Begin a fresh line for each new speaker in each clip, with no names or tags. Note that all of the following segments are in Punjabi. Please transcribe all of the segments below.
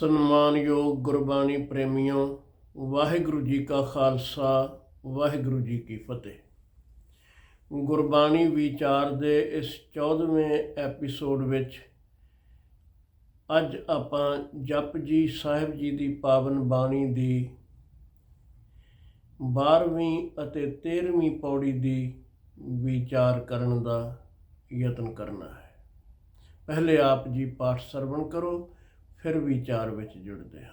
ਸਨਮਾਨਯੋਗ ਗੁਰਬਾਣੀ ਪ੍ਰੇਮੀਓ, ਵਾਹਿਗੁਰੂ ਜੀ ਕਾ ਖਾਲਸਾ, ਵਾਹਿਗੁਰੂ ਜੀ ਕੀ ਫਤਿਹ। ਗੁਰਬਾਣੀ ਵਿਚਾਰ ਦੇ ਇਸ 14ਵੇਂ ਐਪੀਸੋਡ ਵਿੱਚ ਅੱਜ ਆਪਾਂ ਜਪਜੀ ਸਾਹਿਬ ਜੀ ਦੀ ਪਾਵਨ ਬਾਣੀ ਦੀ 12ਵੀਂ ਅਤੇ 13ਵੀਂ ਪੌੜੀ ਦੀ ਵਿਚਾਰ ਕਰਨ ਦਾ ਯਤਨ ਕਰਨਾ ਹੈ। ਪਹਿਲੇ ਆਪ ਜੀ ਪਾਠ ਸਰਵਣ ਕਰੋ ਫਿਰ ਵਿਚਾਰ ਵਿੱਚ ਜੁੜਦੇ ਹਾਂ।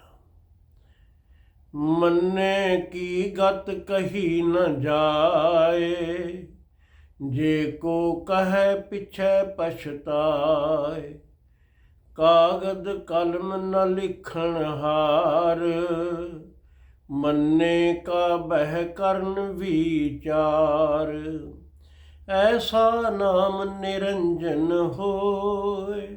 ਮੰਨੇ ਕੀ ਗਤ ਕਹੀ ਨ ਜਾਏ, ਜੇ ਕੋ ਕਹੈ ਪਿਛੈ ਪਛਤਾਏ। ਕਾਗਦ ਕਲਮ ਨ ਲਿਖਣ ਹਾਰ, ਮੰਨੇ ਕਾ ਬਹਿ ਕਰਨ ਵਿਚਾਰ। ਐਸਾ ਨਾਮ ਨਿਰੰਜਨ ਹੋਏ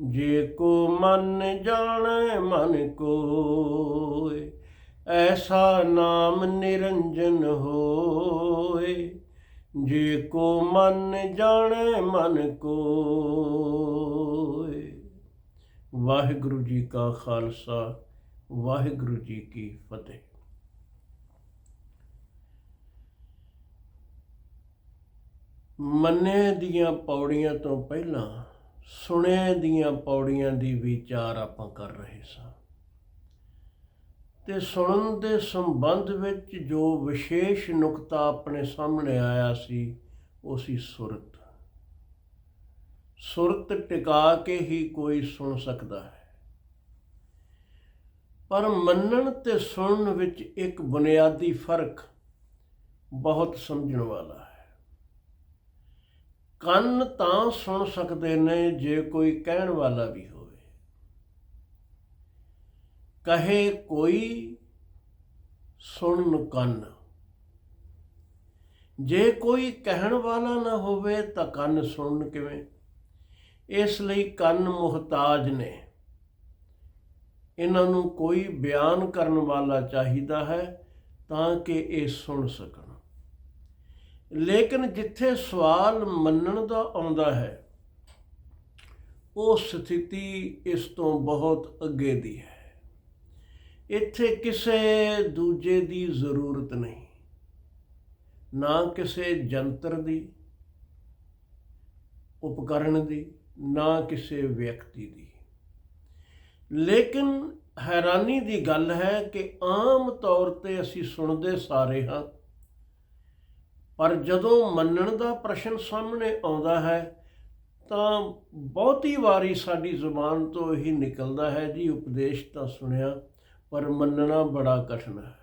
ਜੇ ਕੋ ਮਨ ਜਾਣੈ, ਮਨ ਕੋਏ ਐਸਾ ਨਾਮ ਨਿਰੰਜਨ ਹੋਏ ਜੇ ਕੋ ਮਨ ਜਾਣੈ, ਮਨ ਕੋਏ ਵਾਹਿਗੁਰੂ ਜੀ ਕਾ ਖਾਲਸਾ, ਵਾਹਿਗੁਰੂ ਜੀ ਕੀ ਫਤਿਹ। ਮੰਨੇ ਦੀਆਂ ਪੌੜੀਆਂ ਤੋਂ ਪਹਿਲਾਂ ਸੁਣਿਆ ਦੀਆਂ ਪੌੜੀਆਂ ਦੀ ਵਿਚਾਰ ਆਪਾਂ ਕਰ ਰਹੇ ਸਾਂ। ਤੇ ਸੁਣਨ ਦੇ ਸੰਬੰਧ ਵਿੱਚ ਜੋ ਵਿਸ਼ੇਸ਼ ਨੁਕਤਾ ਆਪਣੇ ਸਾਹਮਣੇ ਆਇਆ ਸੀ, ਉਹ ਸੀ ਸੁਰਤ। ਸੁਰਤ ਟਿਕਾ ਕੇ ਹੀ ਕੋਈ ਸੁਣ ਸਕਦਾ ਹੈ। ਪਰ ਮੰਨਣ ਤੇ ਸੁਣਨ ਵਿੱਚ ਇੱਕ ਬੁਨਿਆਦੀ ਫ਼ਰਕ ਬਹੁਤ ਸਮਝਣ ਵਾਲਾ ਕੰਨ ਤਾਂ ਸੁਣ ਸਕਦੇ ਨੇ ਜੇ ਕੋਈ ਕਹਿਣ ਵਾਲਾ ਵੀ ਹੋਵੇ। ਕਹੇ ਕੋਈ ਸੁਣਨ ਕੰਨ। ਜੇ ਕੋਈ ਕਹਿਣ ਵਾਲਾ ਨਾ ਹੋਵੇ ਤਾਂ ਕੰਨ ਸੁਣਨ ਕਿਵੇਂ? ਇਸ ਲਈ ਕੰਨ ਮੁਹਤਾਜ ਨੇ। ਇਹਨਾਂ ਨੂੰ ਕੋਈ ਬਿਆਨ ਕਰਨ ਵਾਲਾ ਚਾਹੀਦਾ ਹੈ ਤਾਂ ਕਿ ਇਹ ਸੁਣ ਸਕਣ। ਲੇਕਿਨ ਜਿੱਥੇ ਸਵਾਲ ਮੰਨਣ ਦਾ ਆਉਂਦਾ ਹੈ, ਉਹ ਸਥਿਤੀ ਇਸ ਤੋਂ ਬਹੁਤ ਅੱਗੇ ਦੀ ਹੈ। ਇੱਥੇ ਕਿਸੇ ਦੂਜੇ ਦੀ ਜ਼ਰੂਰਤ ਨਹੀਂ, ਨਾ ਕਿਸੇ ਜੰਤਰ ਦੀ ਉਪਕਰਣ ਦੀ, ਨਾ ਕਿਸੇ ਵਿਅਕਤੀ ਦੀ। ਲੇਕਿਨ ਹੈਰਾਨੀ ਦੀ ਗੱਲ ਹੈ ਕਿ ਆਮ ਤੌਰ ਤੇ ਅਸੀਂ ਸੁਣਦੇ ਸਾਰੇ ਹਾਂ ਪਰ ਜਦੋਂ ਮੰਨਣ ਦਾ ਪ੍ਰਸ਼ਨ ਸਾਹਮਣੇ ਆਉਂਦਾ ਹੈ, ਤਾਂ ਬਹੁਤੀ ਵਾਰੀ ਸਾਡੀ ਜ਼ੁਬਾਨ ਤੋਂ ਹੀ ਨਿਕਲਦਾ ਹੈ, ਜੀ ਉਪਦੇਸ਼ ਤਾਂ ਸੁਣਿਆ, ਪਰ ਮੰਨਣਾ ਬੜਾ ਕਠਿਨ ਹੈ।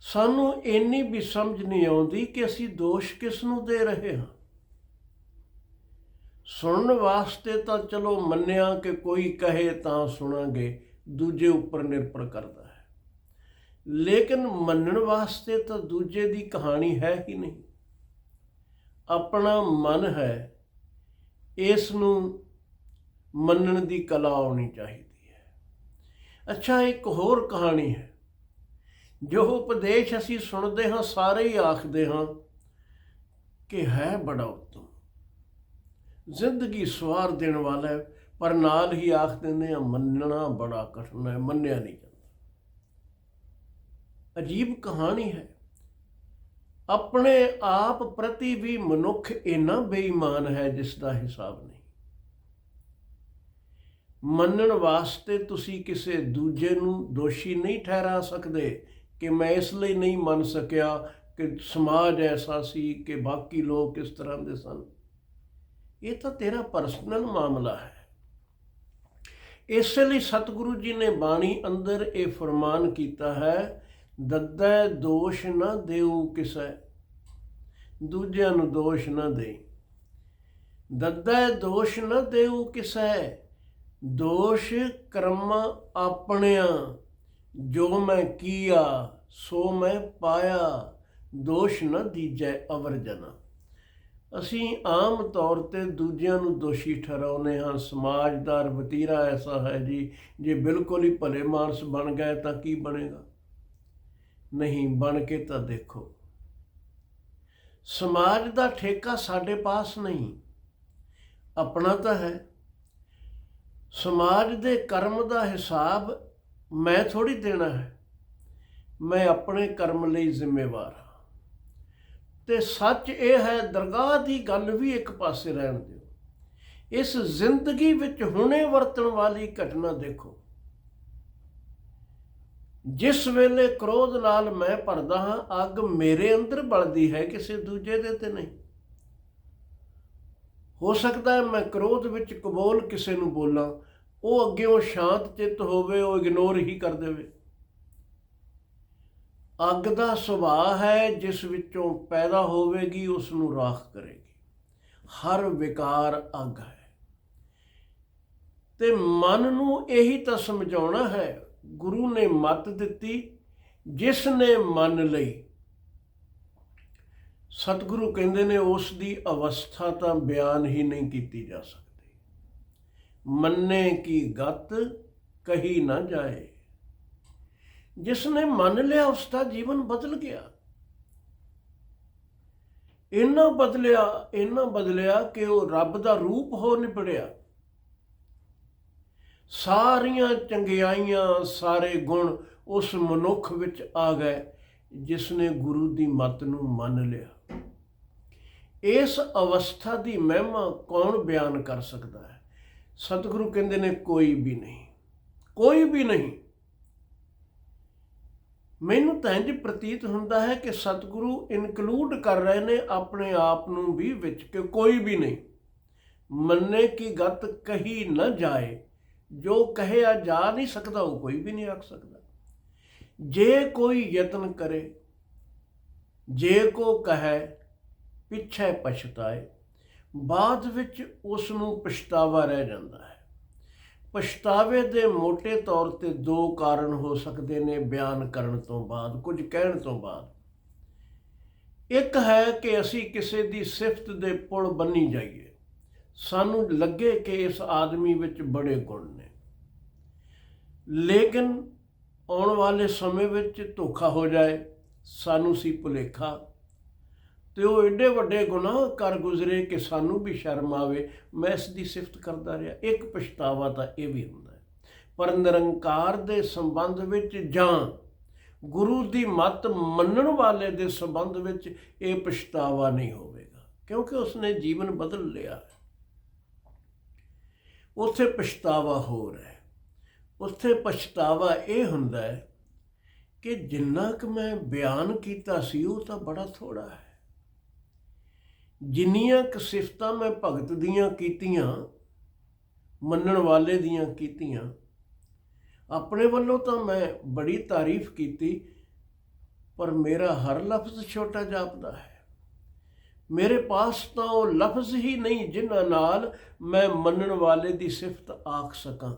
ਸਾਨੂੰ ਇੰਨੀ ਵੀ ਸਮਝ ਨਹੀਂ ਆਉਂਦੀ ਕਿ ਅਸੀਂ ਦੋਸ਼ ਕਿਸ ਨੂੰ ਦੇ ਰਹੇ ਹਾਂ। ਸੁਣਨ ਵਾਸਤੇ ਤਾਂ ਚਲੋ ਮੰਨਿਆ ਕਿ ਕੋਈ ਕਹੇ ਤਾਂ ਸੁਣਾਂਗੇ, ਦੂਜੇ ਉੱਪਰ ਨਿਰਭਰ ਕਰਦਾ ਲੇਕਿਨ ਮੰਨਣ ਵਾਸਤੇ ਤਾਂ ਦੂਜੇ ਦੀ ਕਹਾਣੀ ਹੈ ਹੀ ਨਹੀਂ। ਆਪਣਾ ਮਨ ਹੈ, ਇਸ ਨੂੰ ਮੰਨਣ ਦੀ ਕਲਾ ਆਉਣੀ ਚਾਹੀਦੀ ਹੈ। ਅੱਛਾ, ਇੱਕ ਹੋਰ ਕਹਾਣੀ ਹੈ, ਜੋ ਉਪਦੇਸ਼ ਅਸੀਂ ਸੁਣਦੇ ਹਾਂ, ਸਾਰੇ ਹੀ ਆਖਦੇ ਹਾਂ ਕਿ ਹੈ ਬੜਾ ਉਤਮ। ਜ਼ਿੰਦਗੀ ਸਵਾਰ ਦੇਣ ਵਾਲਾ ਹੈ, ਪਰ ਨਾਲ ਹੀ ਆਖ ਦਿੰਦੇ ਆ ਮੰਨਣਾ ਬੜਾ ਕਠਿਨ ਹੈ, ਮੰਨਿਆ ਨਹੀਂ ਜਾਂਦਾ। ਅਜੀਬ ਕਹਾਣੀ ਹੈ। ਆਪਣੇ ਆਪ ਪ੍ਰਤੀ ਵੀ ਮਨੁੱਖ ਇੰਨਾ ਬੇਈਮਾਨ ਹੈ ਜਿਸ ਦਾ ਹਿਸਾਬ ਨਹੀਂ। ਮੰਨਣ ਵਾਸਤੇ ਤੁਸੀਂ ਕਿਸੇ ਦੂਜੇ ਨੂੰ ਦੋਸ਼ੀ ਨਹੀਂ ਠਹਿਰਾ ਸਕਦੇ ਕਿ ਮੈਂ ਇਸ ਲਈ ਨਹੀਂ ਮੰਨ ਸਕਿਆ ਕਿ ਸਮਾਜ ਐਸਾ ਸੀ ਕਿ ਬਾਕੀ ਲੋਕ ਇਸ ਤਰ੍ਹਾਂ ਦੇ ਸਨ। ਇਹ ਤਾਂ ਤੇਰਾ ਪਰਸਨਲ ਮਾਮਲਾ ਹੈ। ਇਸੇ ਲਈ ਸਤਿਗੁਰੂ ਜੀ ਨੇ ਬਾਣੀ ਅੰਦਰ ਇਹ ਫਰਮਾਨ ਕੀਤਾ ਹੈ ਦੱਦੈ ਦੋਸ਼ ਨਾ ਦੇਉ ਕਿਸੈ। ਦੂਜਿਆਂ ਨੂੰ ਦੋਸ਼ ਨਾ ਦੇ ਦੱਦੈ ਦੋਸ਼ ਨਾ ਦੇਉ ਕਿਸੈ। ਦੋਸ਼ ਕਰਮ ਆਪਣਿਆਂ। ਜੋ ਮੈਂ ਕੀਆ, ਸੋ ਮੈਂ ਪਾਇਆ। ਦੋਸ਼ ਨਾ ਦੀਜੈ ਅਵਰ ਜਨਾ। ਅਸੀਂ ਆਮ ਤੌਰ ਤੇ ਦੂਜਿਆਂ ਨੂੰ ਦੋਸ਼ੀ ਠਹਿਰਾਉਂਦੇ ਹਾਂ। ਸਮਾਜ ਦਾ ਵਤੀਰਾ ਐਸਾ ਹੈ ਜੀ, ਜੇ ਬਿਲਕੁਲ ਹੀ ਭਲੇ ਮਾਨਸ ਬਣ ਗਏ ਤਾਂ ਕੀ ਬਣੇਗਾ? ਨਹੀਂ, ਬਣ ਕੇ ਤਾਂ ਦੇਖੋ। ਸਮਾਜ ਦਾ ਠੇਕਾ ਸਾਡੇ ਪਾਸ ਨਹੀਂ। ਆਪਣਾ ਤਾਂ ਹੈ। ਸਮਾਜ ਦੇ ਕਰਮ ਦਾ ਹਿਸਾਬ ਮੈਂ ਥੋੜੀ ਦੇਣਾ ਹੈ। ਮੈਂ ਆਪਣੇ ਕਰਮ ਲਈ ਜ਼ਿੰਮੇਵਾਰ ਹਾਂ। ਤੇ ਸੱਚ ਇਹ ਹੈ, ਦਰਗਾਹ ਦੀ ਗੱਲ ਵੀ ਇੱਕ ਪਾਸੇ ਰਹਿਣ ਦਿਓ। ਇਸ ਜ਼ਿੰਦਗੀ ਵਿੱਚ ਹੁਣੇ ਵਰਤਣ ਵਾਲੀ ਘਟਨਾ ਦੇਖੋ। ਜਿਸ ਵੇਲੇ ਕ੍ਰੋਧ ਨਾਲ ਮੈਂ ਭਰਦਾ ਹਾਂ, ਅੱਗ ਮੇਰੇ ਅੰਦਰ ਬਲਦੀ ਹੈ, ਕਿਸੇ ਦੂਜੇ ਦੇ ਤੇ ਨਹੀਂ। ਹੋ ਸਕਦਾ ਹੈ ਮੈਂ ਕ੍ਰੋਧ ਵਿੱਚ ਕਬੋਲ ਕਿਸੇ ਨੂੰ ਬੋਲਾਂ, ਉਹ ਅੱਗੇੋਂ ਸ਼ਾਂਤ ਚਿੱਤ ਹੋਵੇ, ਉਹ ਇਗਨੋਰ ਹੀ ਕਰ ਦੇਵੇ। ਅੱਗ ਦਾ ਸੁਭਾਅ ਹੈ, ਜਿਸ ਵਿੱਚੋਂ ਪੈਦਾ ਹੋਵੇਗੀ, ਉਸ ਨੂੰ ਰਾਖ ਕਰੇਗੀ। ਹਰ ਵਿਕਾਰ ਅੱਗ ਹੈ। ਤੇ ਮਨ ਨੂੰ ਇਹੀ ਤਾਂ ਸਮਝਾਉਣਾ ਹੈ ਗੁਰੂ ਨੇ ਮੱਤ ਦਿੱਤੀ, ਜਿਸ ਨੇ ਮੰਨ ਲਈ। ਸਤਿਗੁਰੂ ਕਹਿੰਦੇ ਨੇ, ਉਸ ਦੀ ਅਵਸਥਾ ਤਾਂ ਬਿਆਨ ਹੀ ਨਹੀਂ ਕੀਤੀ ਜਾ ਸਕਦੀ। ਮੰਨੇ ਕੀ ਗਤ, ਕਹੀ ਨਾ ਜਾਏ। ਜਿਸ ਨੇ ਮੰਨ ਲਿਆ, ਉਸ ਦਾ ਜੀਵਨ ਬਦਲ ਗਿਆ। ਇੰਨਾ ਬਦਲਿਆ ਇੰਨਾ ਬਦਲਿਆ ਕਿ ਉਹ ਰੱਬ ਦਾ ਰੂਪ ਹੋ ਨਿਬੜਿਆ। ਸਾਰੀਆਂ ਚੰਗਿਆਈਆਂ ਸਾਰੇ ਗੁਣ ਉਸ ਮਨੁੱਖ ਵਿੱਚ ਆ ਗਏ, ਜਿਸ ਨੇ ਗੁਰੂ ਦੀ ਮੱਤ ਨੂੰ ਮੰਨ ਲਿਆ। ਇਸ ਅਵਸਥਾ ਦੀ ਮਹਿਮਾ ਕੌਣ ਬਿਆਨ ਕਰ ਸਕਦਾ ਹੈ? ਸਤਿਗੁਰੂ ਕਹਿੰਦੇ ਨੇ, ਕੋਈ ਵੀ ਨਹੀਂ, ਕੋਈ ਵੀ ਨਹੀਂ। ਮੈਨੂੰ ਤਾਂ ਇੰਜ ਪ੍ਰਤੀਤ ਹੁੰਦਾ ਹੈ ਕਿ ਸਤਿਗੁਰੂ ਇਨਕਲੂਡ ਕਰ ਰਹੇ ਨੇ ਆਪਣੇ ਆਪ ਨੂੰ ਵੀ ਵਿੱਚ, ਕਿ ਕੋਈ ਵੀ ਨਹੀਂ। ਮੰਨੇ ਕੀ ਗਤ ਕਹੀ ਨਾ ਜਾਏ ਜੋ ਕਹਿਆ ਜਾ ਨਹੀਂ ਸਕਦਾ, ਉਹ ਕੋਈ ਵੀ ਨਹੀਂ ਆਖ ਸਕਦਾ। ਜੇ ਕੋਈ ਯਤਨ ਕਰੇ, ਜੇ ਕੋ ਕਹੈ, ਪਿੱਛੇ ਪਛਤਾਏ, ਬਾਅਦ ਵਿੱਚ ਉਸ ਨੂੰ ਪਛਤਾਵਾ ਰਹਿ ਜਾਂਦਾ ਹੈ। ਪਛਤਾਵੇ ਦੇ ਮੋٹے ਤੌਰ ਤੇ ਦੋ ਕਾਰਨ ਹੋ ਸਕਦੇ ਨੇ ਬਿਆਨ ਕਰਨ ਤੋਂ ਬਾਅਦ, ਕੁਝ ਕਹਿਣ ਤੋਂ ਬਾਅਦ। ਇੱਕ ਹੈ ਕਿ ਅਸੀਂ ਕਿਸੇ ਦੀ ਸਿਫਤ ਦੇ ਪੁਲ ਬੰਨੀ ਜਾਈਏ। ਸਾਨੂੰ ਲੱਗੇ ਕਿ ਇਸ ਆਦਮੀ ਵਿੱਚ ਬੜੇ ਗੁਣ ਨੇ। ਲੇਕਿਨ ਆਉਣ ਵਾਲੇ ਸਮੇਂ ਵਿੱਚ ਧੋਖਾ ਹੋ ਜਾਏ, ਸਾਨੂੰ ਸੀ ਭੁਲੇਖਾ। ਤੇ ਉਹ ਐਡੇ ਵੱਡੇ ਗੁਨਾਹ ਕਰ ਗੁਜ਼ਰੇ ਕਿ ਸਾਨੂੰ ਵੀ ਸ਼ਰਮ ਆਵੇ। ਮੈਂ ਇਸ ਦੀ ਸਿਫਤ ਕਰਦਾ ਰਿਹਾ। ਇੱਕ ਪਛਤਾਵਾ ਤਾਂ ਇਹ ਵੀ ਹੁੰਦਾ ਹੈ। ਪਰ ਨਿਰੰਕਾਰ ਦੇ ਸੰਬੰਧ ਵਿੱਚ ਜਾਂ ਗੁਰੂ ਦੀ ਮਤ ਮੰਨਣ ਵਾਲੇ ਦੇ ਸੰਬੰਧ ਵਿੱਚ ਇਹ ਪਛਤਾਵਾ ਨਹੀਂ ਹੋਵੇਗਾ, ਕਿਉਂਕਿ ਉਸਨੇ ਜੀਵਨ ਬਦਲ ਲਿਆ ਉੱਥੇ ਪਛਤਾਵਾ ਹੋ ਰਿਹਾ ਹੈ। ਉੱਥੇ ਪਛਤਾਵਾ ਇਹ ਹੁੰਦਾ ਹੈ ਕਿ ਜਿੰਨਾ ਕਿ ਮੈਂ ਬਿਆਨ ਕੀਤਾ ਸੀ, ਉਹ ਤਾਂ ਬੜਾ ਥੋੜਾ ਹੈ। ਜਿੰਨੀਆਂ ਕੁ ਸਿਫਤਾਂ ਮੈਂ ਭਗਤ ਦੀਆਂ ਕੀਤੀਆਂ, ਮੰਨਣ ਵਾਲੇ ਦੀਆਂ ਕੀਤੀਆਂ, ਆਪਣੇ ਵੱਲੋਂ ਤਾਂ ਮੈਂ ਬੜੀ ਤਾਰੀਫ ਕੀਤੀ, ਪਰ ਮੇਰਾ ਹਰ ਲਫ਼ਜ਼ ਛੋਟਾ ਜਾਪਦਾ ਹੈ। ਮੇਰੇ ਪਾਸ ਤਾਂ ਉਹ ਲਫ਼ਜ਼ ਹੀ ਨਹੀਂ ਜਿਨ੍ਹਾਂ ਨਾਲ ਮੈਂ ਮੰਨਣ ਵਾਲੇ ਦੀ ਸਿਫਤ ਆਖ ਸਕਾਂ।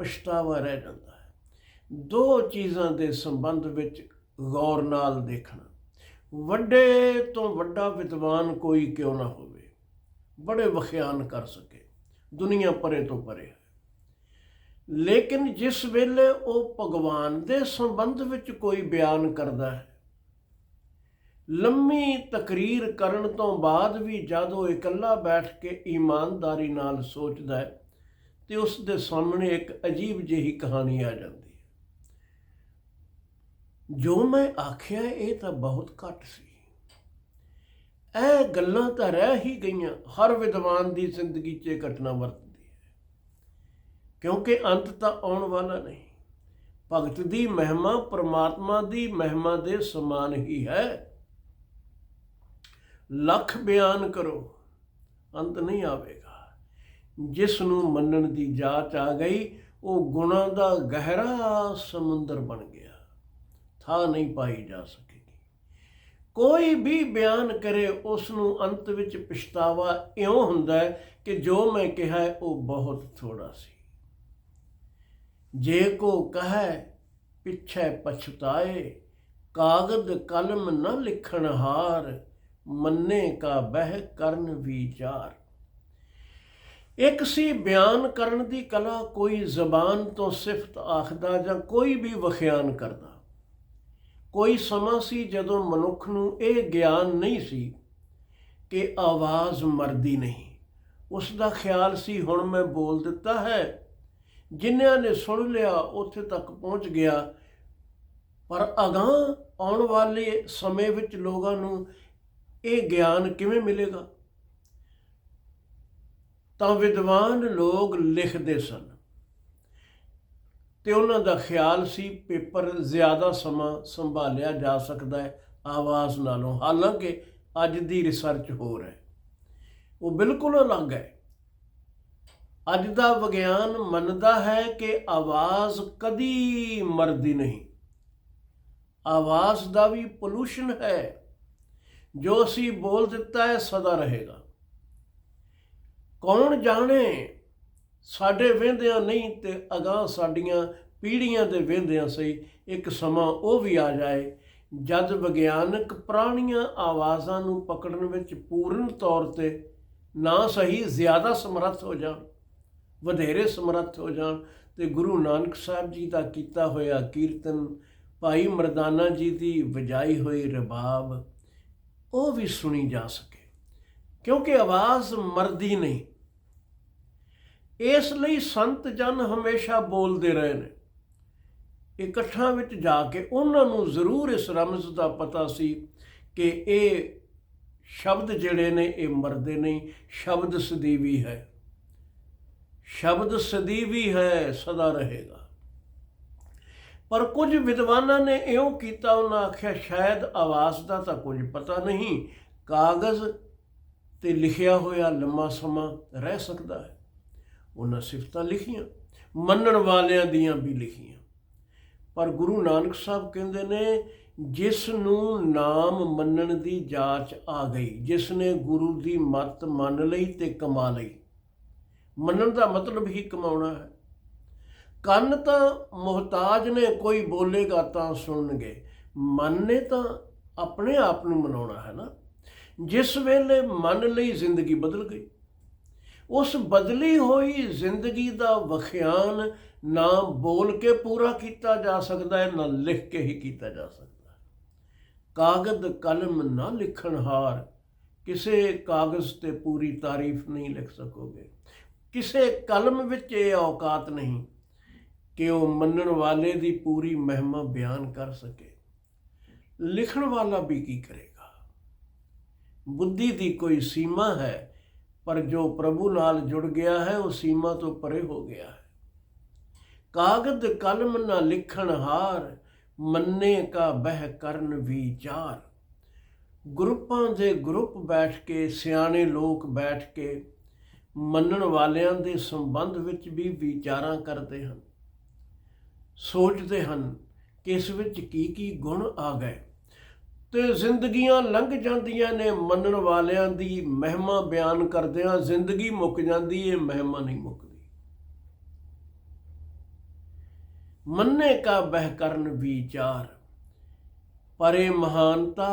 ਪਛਤਾਵਾ ਰਹਿ ਜਾਂਦਾ ਹੈ। ਦੋ ਚੀਜ਼ਾਂ ਦੇ ਸੰਬੰਧ ਵਿੱਚ ਗੌਰ ਨਾਲ ਦੇਖਣਾ। ਵੱਡੇ ਤੋਂ ਵੱਡਾ ਵਿਦਵਾਨ ਕੋਈ ਕਿਉਂ ਨਾ ਹੋਵੇ। ਬੜੇ ਵਖਿਆਨ ਕਰ ਸਕੇ। ਦੁਨੀਆ ਪਰੇ ਤੋਂ ਪਰੇ ਹੈ। ਲੇਕਿਨ ਜਿਸ ਵੇਲੇ ਉਹ ਭਗਵਾਨ ਦੇ ਸੰਬੰਧ ਵਿੱਚ ਕੋਈ ਬਿਆਨ ਕਰਦਾ ਹੈ, ਲੰਮੀ ਤਕਰੀਰ ਕਰਨ ਤੋਂ ਬਾਅਦ ਵੀ ਜਦ ਉਹ ਇਕੱਲਾ ਬੈਠ ਕੇ ਇਮਾਨਦਾਰੀ ਨਾਲ ਸੋਚਦਾ ਹੈ ਤੇ ਉਸ ਦੇ ਸਾਹਮਣੇ ਇੱਕ ਅਜੀਬ ਜਿਹੀ ਕਹਾਣੀ ਆ ਜਾਂਦੀ ਹੈ। ਜੋ ਮੈਂ ਆਖਿਆ, ਇਹ ਤਾਂ ਬਹੁਤ ਘੱਟ ਸੀ। ਇਹ ਗੱਲਾਂ ਤਾਂ ਰਹਿ ਹੀ ਗਈਆਂ। ਹਰ ਵਿਦਵਾਨ ਦੀ ਜ਼ਿੰਦਗੀ 'ਚ ਇਹ ਘਟਨਾ ਵਰਤਦੀ ਹੈ। ਕਿਉਂਕਿ ਅੰਤ ਤਾਂ ਆਉਣ ਵਾਲਾ ਨਹੀਂ। ਭਗਤ ਦੀ ਮਹਿਮਾ ਪ੍ਰਮਾਤਮਾ ਦੀ ਮਹਿਮਾ ਦੇ ਸਮਾਨ ਹੀ ਹੈ। ਲੱਖ ਬਿਆਨ ਕਰੋ, ਅੰਤ ਨਹੀਂ ਆਵੇਗਾ। ਜਿਸ ਨੂੰ ਮੰਨਣ ਦੀ ਜਾਚ ਆ ਗਈ, ਉਹ ਗੁਣਾ ਦਾ ਗਹਿਰਾ ਸਮੁੰਦਰ ਬਣ ਗਿਆ। ਥਾ ਨਹੀਂ ਪਾਈ ਜਾ ਸਕੇਗੀ। ਕੋਈ ਵੀ ਬਿਆਨ ਕਰੇ, ਉਸ ਨੂੰ ਅੰਤ ਵਿੱਚ ਪਛਤਾਵਾ ਇਉਂ ਹੁੰਦਾ ਹੈ ਕਿ ਜੋ ਮੈਂ ਕਿਹਾ ਉਹ ਬਹੁਤ ਥੋੜਾ ਸੀ। ਜੇ ਕੋ ਕਹੈ, ਪਿਛੈ ਪਛਤਾਏ, ਕਾਗਦ ਕਲਮ ਨ ਲਿਖਣ ਹਾਰ, ਮੰਨੇ ਕਾ ਬਹਿ ਕਰਨ ਵਿਚਾਰ। ਇੱਕ ਸੀ ਬਿਆਨ ਕਰਨ ਦੀ ਕਲਾ ਕੋਈ ਜ਼ਬਾਨ ਤੋਂ ਸਿਫਤ ਆਖਦਾ ਜਾਂ ਕੋਈ ਵੀ ਵਖਿਆਨ ਕਰਦਾ। ਕੋਈ ਸਮਾਂ ਸੀ ਜਦੋਂ ਮਨੁੱਖ ਨੂੰ ਇਹ ਗਿਆਨ ਨਹੀਂ ਸੀ ਕਿ ਆਵਾਜ਼ ਮਰਦੀ ਨਹੀਂ। ਉਸ ਦਾ ਖਿਆਲ ਸੀ, ਹੁਣ ਮੈਂ ਬੋਲ ਦਿੱਤਾ ਹੈ। ਜਿਨ੍ਹਾਂ ਨੇ ਸੁਣ ਲਿਆ, ਉੱਥੇ ਤੱਕ ਪਹੁੰਚ ਗਿਆ। ਪਰ ਅਗਾਹ ਆਉਣ ਵਾਲੇ ਸਮੇਂ ਵਿੱਚ ਲੋਕਾਂ ਨੂੰ ਇਹ ਗਿਆਨ ਕਿਵੇਂ ਮਿਲੇਗਾ? ਤਾਂ ਵਿਦਵਾਨ ਲੋਕ ਲਿਖਦੇ ਸਨ। ਤੇ ਉਹਨਾਂ ਦਾ ਖਿਆਲ ਸੀ, ਪੇਪਰ ਜ਼ਿਆਦਾ ਸਮਾਂ ਸੰਭਾਲਿਆ ਜਾ ਸਕਦਾ ਹੈ, ਆਵਾਜ਼ ਨਾਲੋਂ। ਹਾਲਾਂਕਿ ਅੱਜ ਦੀ ਰਿਸਰਚ ਹੋਰ ਹੈ। ਉਹ ਬਿਲਕੁਲ ਅਲੱਗ ਹੈ। ਅੱਜ ਦਾ ਵਿਗਿਆਨ ਮੰਨਦਾ ਹੈ ਕਿ ਆਵਾਜ਼ ਕਦੀ ਮਰਦੀ ਨਹੀਂ। ਆਵਾਜ਼ ਦਾ ਵੀ ਪੋਲੂਸ਼ਨ ਹੈ। ਜੋ ਅਸੀਂ ਬੋਲ ਦਿੱਤਾ ਹੈ, ਸਦਾ ਰਹੇਗਾ। ਕੌਣ ਜਾਣੇ? ਸਾਡੇ ਵਹਿੰਦਿਆਂ ਨਹੀਂ ਤੇ ਅਗਾਹ ਸਾਡੀਆਂ ਪੀੜ੍ਹੀਆਂ ਦੇ ਵਹਿੰਦਿਆਂ ਸਹੀ ਇੱਕ ਸਮਾਂ ਉਹ ਵੀ ਆ ਜਾਏ, ਜਦ ਵਿਗਿਆਨਕ ਪ੍ਰਾਣੀਆਂ ਆਵਾਜ਼ਾਂ ਨੂੰ ਪਕੜਨ ਵਿੱਚ ਪੂਰਨ ਤੌਰ ਤੇ ਨਾ ਸਹੀ ਜ਼ਿਆਦਾ ਸਮਰੱਥ ਹੋ ਜਾਣ, ਵਧੇਰੇ ਸਮਰੱਥ ਹੋ ਜਾਣ ਤੇ ਗੁਰੂ ਨਾਨਕ ਸਾਹਿਬ ਜੀ ਦਾ ਕੀਤਾ ਹੋਇਆ ਕੀਰਤਨ, ਭਾਈ ਮਰਦਾਨਾ ਜੀ ਦੀ ਵਜਾਈ ਹੋਈ ਰਬਾਬ, ਉਹ ਵੀ ਸੁਣੀ ਜਾ ਸਕੇ। ਕਿਉਂਕਿ ਆਵਾਜ਼ ਮਰਦੀ ਨਹੀਂ ਇਸ ਲਈ ਸੰਤ ਜਨ ਹਮੇਸ਼ਾ ਬੋਲਦੇ ਰਹੇ ਨੇ। ਇਕੱਠਾਂ ਵਿੱਚ ਜਾ ਕੇ ਉਹਨਾਂ ਨੂੰ ਜ਼ਰੂਰ ਇਸ ਰਮਜ਼ ਦਾ ਪਤਾ ਸੀ ਕਿ ਇਹ ਸ਼ਬਦ ਜਿਹੜੇ ਨੇ, ਇਹ ਮਰਦੇ ਨਹੀਂ, ਸ਼ਬਦ ਸਦੀਵੀ ਹੈ। ਸ਼ਬਦ ਸਦੀਵੀ ਹੈ, ਸਦਾ ਰਹੇਗਾ। ਪਰ ਕੁਝ ਵਿਦਵਾਨਾਂ ਨੇ ਇਉਂ ਕੀਤਾ, ਉਹਨਾਂ ਆਖਿਆ, ਸ਼ਾਇਦ ਆਵਾਜ਼ ਦਾ ਤਾਂ ਕੁਝ ਪਤਾ ਨਹੀਂ, ਕਾਗਜ਼ ਤੇ ਲਿਖਿਆ ਹੋਇਆ ਲੰਮਾ ਸਮਾਂ ਰਹਿ ਸਕਦਾ ਹੈ। ਉਹਨਾਂ ਸਿਫਤਾਂ ਲਿਖੀਆਂ, ਮੰਨਣ ਵਾਲਿਆਂ ਦੀਆਂ ਵੀ ਲਿਖੀਆਂ। ਪਰ ਗੁਰੂ ਨਾਨਕ ਸਾਹਿਬ ਕਹਿੰਦੇ ਨੇ, ਜਿਸ ਨੂੰ ਨਾਮ ਮੰਨਣ ਦੀ ਜਾਂਚ ਆ ਗਈ, ਜਿਸ ਨੇ ਗੁਰੂ ਦੀ ਮੱਤ ਮੰਨ ਲਈ ਤੇ ਕਮਾ ਲਈ। ਮੰਨਣ ਦਾ ਮਤਲਬ ਹੀ ਕਮਾਉਣਾ ਹੈ। ਕੰਨ ਤਾਂ ਮੁਹਤਾਜ ਨੇ, ਕੋਈ ਬੋਲੇਗਾ ਤਾਂ ਸੁਣਨਗੇ। ਮਨ ਨੇ ਤਾਂ ਆਪਣੇ ਆਪ ਨੂੰ ਮਨਾਉਣਾ ਹੈ ਨਾ। ਜਿਸ ਵੇਲੇ ਮਨ ਲਈ, ਜ਼ਿੰਦਗੀ ਬਦਲ ਗਈ। ਉਸ ਬਦਲੀ ਹੋਈ ਜ਼ਿੰਦਗੀ ਦਾ ਵਖਿਆਨ ਨਾ ਬੋਲ ਕੇ ਪੂਰਾ ਕੀਤਾ ਜਾ ਸਕਦਾ ਹੈ, ਨਾ ਲਿਖ ਕੇ ਹੀ ਕੀਤਾ ਜਾ ਸਕਦਾ ਹੈ। ਕਾਗਜ਼ ਕਲਮ ਨਾ ਲਿਖਣਹਾਰ ਕਿਸੇ ਕਾਗਜ਼ ਤੇ ਪੂਰੀ ਤਾਰੀਫ ਨਹੀਂ ਲਿਖ ਸਕੋਗੇ। ਕਿਸੇ ਕਲਮ ਵਿੱਚ ਇਹ ਔਕਾਤ ਨਹੀਂ ਕਿ ਉਹ ਮੰਨਣ ਵਾਲੇ ਦੀ ਪੂਰੀ ਮਹਿਮਾ ਬਿਆਨ ਕਰ ਸਕੇ। ਲਿਖਣ ਵਾਲਾ ਵੀ ਕੀ ਕਰੇਗਾ? ਬੁੱਧੀ ਦੀ ਕੋਈ ਸੀਮਾ ਹੈ ਪਰ ਜੋ ਪ੍ਰਭੂ ਨਾਲ ਜੁੜ ਗਿਆ ਹੈ, ਉਹ ਸੀਮਾ ਤੋਂ ਪਰੇ ਹੋ ਗਿਆ ਹੈ। ਕਾਗਦ ਕਲਮ ਨਾ ਲਿਖਣ ਹਾਰ, ਮੰਨੇ ਕਾ ਬਹਿ ਕਰਨ ਵਿਚਾਰ ਗਰੁੱਪਾਂ ਦੇ ਗਰੁੱਪ ਬੈਠ ਕੇ, ਸਿਆਣੇ ਲੋਕ ਬੈਠ ਕੇ, ਮੰਨਣ ਵਾਲਿਆਂ ਦੇ ਸੰਬੰਧ ਵਿੱਚ ਵੀ ਵਿਚਾਰਾਂ ਕਰਦੇ ਹਨ। ਸੋਚਦੇ ਹਨ ਕਿ ਇਸ ਵਿੱਚ ਕੀ ਕੀ ਗੁਣ ਆ ਗਏ। ਤੇ ਜ਼ਿੰਦਗੀਆਂ ਲੰਘ ਜਾਂਦੀਆਂ ਨੇ ਮੰਨਣ ਵਾਲਿਆਂ ਦੀ ਮਹਿਮਾ ਬਿਆਨ ਕਰਦਿਆਂ ਜ਼ਿੰਦਗੀ ਮੁੱਕ ਜਾਂਦੀ ਏ ਮਹਿਮਾ ਨਹੀਂ ਮੁੱਕਦੀ। ਮੰਨੇ ਕਾ ਬਹਿ ਕਰਨ ਵਿਚਾਰ, ਪਰ ਇਹ ਮਹਾਨਤਾ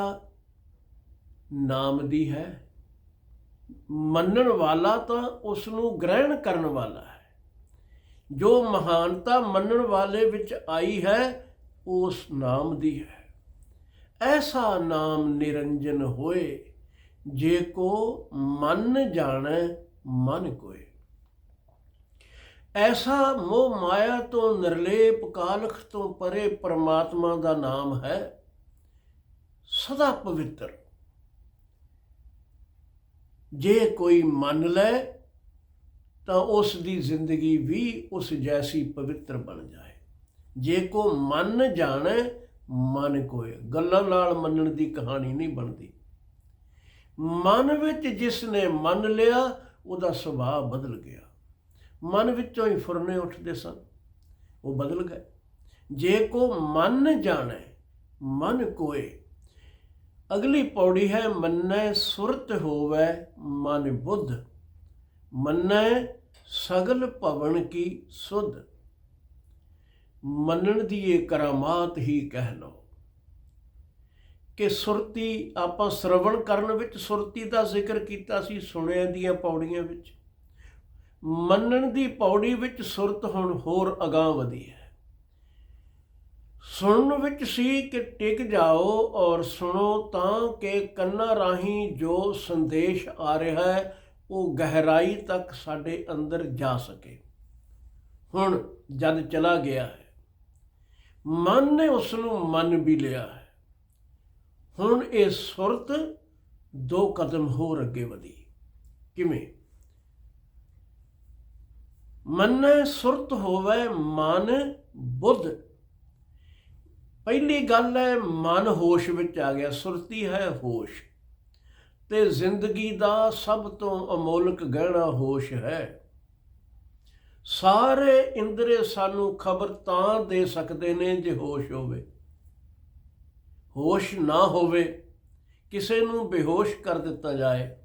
ਨਾਮ ਦੀ ਹੈ। ਮੰਨਣ ਵਾਲਾ ਤਾਂ ਉਸ ਨੂੰ ਗ੍ਰਹਿਣ ਕਰਨ ਵਾਲਾ ਹੈ। ਜੋ ਮਹਾਨਤਾ ਮੰਨਣ ਵਾਲੇ ਵਿੱਚ ਆਈ ਹੈ, ਉਸ ਨਾਮ ਦੀ ਹੈ। ਐਸਾ ਨਾਮ ਨਿਰੰਜਨ ਹੋਏ ਜੇ ਕੋ ਮਨ ਜਾਣੈ ਮਨ ਕੋਏ। ਐਸਾ ਮੋਹ ਮਾਇਆ ਤੋਂ ਨਿਰਲੇਪ ਕਾਲਖ ਤੋਂ ਪਰੇ ਪਰਮਾਤਮਾ ਦਾ ਨਾਮ ਹੈ, ਸਦਾ ਪਵਿੱਤਰ। ਜੇ ਕੋਈ ਮੰਨ ਲੈ, ਤਾਂ ਉਸ ਦੀ ਜ਼ਿੰਦਗੀ ਵੀ ਉਸ ਜੈਸੀ ਪਵਿੱਤਰ ਬਣ ਜਾਏ। ਜੇ ਕੋ ਮੰਨ ਜਾਣੈ ਮਨ ਕੋਏ ਗੱਲਾਂ ਨਾਲ ਮੰਨਣ ਦੀ ਕਹਾਣੀ ਨਹੀਂ ਬਣਦੀ। ਮਨ ਵਿੱਚ ਜਿਸ ਨੇ ਮੰਨ ਲਿਆ, ਉਹਦਾ ਸੁਭਾਅ ਬਦਲ ਗਿਆ। ਮਨ ਵਿੱਚੋਂ ਹੀ ਫੁਰਨੇ ਉੱਠਦੇ ਸਨ। ਉਹ ਬਦਲ ਗਏ। ਜੇ ਕੋ ਮੰਨ ਜਾਣੈ, ਮਨ ਕੋਏ ਅਗਲੀ ਪੌੜੀ ਹੈ, ਮੰਨੈ ਸੁਰਤ ਹੋਵੇ, ਮਨ ਬੁੱਧ। ਮੰਨੈ ਸਗਲ ਭਵਨ ਕੀ ਸੁਧ। ਮੰਨਣ ਦੀ ਇਹ ਕਰਾਮਾਤ ਹੀ ਕਹਿ ਲਓ ਕਿ ਸੁਰਤੀ ਆਪਾਂ ਸ਼ਰਵਣ ਕਰਨ ਵਿੱਚ ਸੁਰਤੀ ਦਾ ਜ਼ਿਕਰ ਕੀਤਾ ਸੀ ਸੁਣਿਆ ਦੀਆਂ ਪੌੜੀਆਂ ਵਿੱਚ। ਮੰਨਣ ਦੀ ਪੌੜੀ ਵਿੱਚ ਸੁਰਤ ਹੁਣ ਹੋਰ ਅਗਾਹ ਵਧੀ ਹੈ। ਸੁਣਨ ਵਿੱਚ ਸੀ ਕਿ ਟਿਕ ਜਾਓ ਔਰ ਸੁਣੋ ਤਾਂ ਕਿ ਕੰਨਾਂ ਰਾਹੀਂ ਜੋ ਸੰਦੇਸ਼ ਆ ਰਿਹਾ ਹੈ, ਉਹ ਗਹਿਰਾਈ ਤੱਕ ਸਾਡੇ ਅੰਦਰ ਜਾ ਸਕੇ। ਹੁਣ ਜਦ ਚਲਾ ਗਿਆ ਹੈ ਮਨ ਨੇ ਉਸ ਨੂੰ ਮੰਨ ਵੀ ਲਿਆ ਹੈ। ਹੁਣ ਇਹ ਸੁਰਤ ਦੋ ਕਦਮ ਹੋਰ ਅੱਗੇ ਵਧੀ। ਕਿਵੇਂ? ਮਨ ਸੁਰਤ ਹੋਵੇ ਮਨ ਬੁੱਧ। ਪਹਿਲੀ ਗੱਲ ਹੈ, ਮਨ ਹੋਸ਼ ਵਿੱਚ ਆ ਗਿਆ, ਸੁਰਤੀ ਹੈ ਹੋਸ਼। ਤੇ ਜ਼ਿੰਦਗੀ ਦਾ ਸਭ ਤੋਂ ਅਮੋਲਕ ਗਹਿਣਾ ਹੋਸ਼ ਹੈ। ਸਾਰੇ ਇੰਦਰੇ ਸਾਨੂੰ ਖਬਰ ਤਾਂ ਦੇ ਸਕਦੇ ਨੇ ਜੇ ਹੋਸ਼ ਹੋਵੇ। ਹੋਸ਼ ਨਾ ਹੋਵੇ, ਕਿਸੇ ਨੂੰ ਬੇਹੋਸ਼ ਕਰ ਦਿੱਤਾ ਜਾਏ,